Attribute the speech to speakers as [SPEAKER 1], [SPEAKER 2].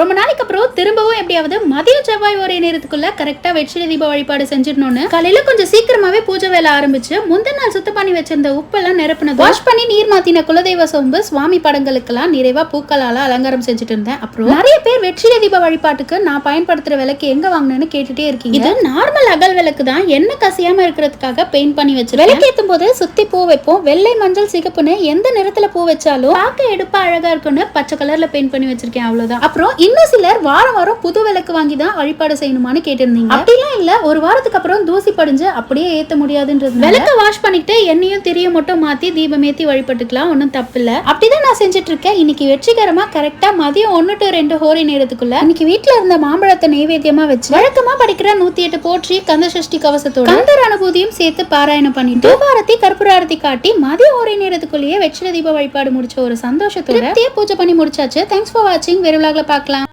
[SPEAKER 1] ரொம்ப நாளைக்கு அப்புறம் திரும்பவும் எப்படியாவது மதிய செவ்வாய் ஒரே நேரத்துக்குள்ள கரெக்டா வெற்றிலை தீப வழிபாடு செஞ்சிடணும்னு. காலையில கொஞ்சம் சீக்கிரமாவே பூஜை வேலை ஆரம்பிச்சு முந்தின நாள் சுத்தம் பண்ணி வச்சிருந்த உப்பெல்லாம் நிரப்புனது வாஷ் பண்ணி நீர் மாத்தின குலதெய்வ சொம்பு சுவாமி படங்களுக்கெல்லாம் நிறைவா பூக்களால அலங்காரம் செஞ்சுட்டு இருந்தேன் அப்புறம் நிறைய பேர் வெற்றிலை தீப வழிபாட்டுக்கு நான் பயன்படுத்துற விளக்கு எங்க வாங்கினேன்னு கேட்டுட்டே இருக்கீங்க. இது நார்மல் அகல் விளக்கு தான். என்ன கசியாம இருக்கிறதுக்காக பெயிண்ட் பண்ணி வச்சு விளக்கேற்றும் போது சுத்தி பூ வைப்போம். வெள்ளை மஞ்சள் சிகப்புன்னு எந்த நிறத்துல பூ வச்சாலும் பார்க்க எடுப்பா அழகா இருக்கும்னு பச்சை கலர்ல பெயிண்ட் பண்ணி வச்சிருக்கேன். அவ்வளவுதான். அப்புறம் இன்னும் சிலர் வாரம் வாரம் புது விளக்கு வாங்கி தான் வழிபாடு செய்யணுமான்னு கேட்டிருந்தீங்க. அப்படிலாம் இல்ல. ஒரு வாரத்துக்கு அப்புறம் தூசி படிஞ்சு அப்படியே ஏத்த முடியாதுன்றது விளக்க வாஷ் பண்ணிட்டு எண்ணெயும் திரியும் மட்டும் மாத்தி தீபம் ஏத்தி வழிபட்டுக்கலாம். ஒன்றும் தப்பு இல்ல. அப்படிதான் நான் செஞ்சுட்டு இருக்கேன் இன்னைக்கு வெற்றிகரமா கரெக்டா மதியம் ஒன்னு டு ரெண்டு ஹோரி நேரத்துக்குள்ள இன்னைக்கு வீட்ல இருந்த மாம்பழத்தை நைவேத்தியமா வச்சு வழக்கமா படிக்கிற நூத்தி எட்டு போற்றி கந்த சஷ்டி கவசத்தோட கந்தர் அனுபூதியும் சேர்த்து பாராயணம் பண்ணிட்டு தூபாரத்தி கற்பூராரத்தி காட்டி மதிய ஒரே நேரத்துக்குள்ளேயே வெற்றில தீப வழிபாடு முடிச்ச ஒரு சந்தோஷத்தோட பூஜை பண்ணி முடிச்சாச்சு. தேங்க்ஸ் ஃபார் வாட்சிங் வேறு விழாக்ல பார்க்கலாம்.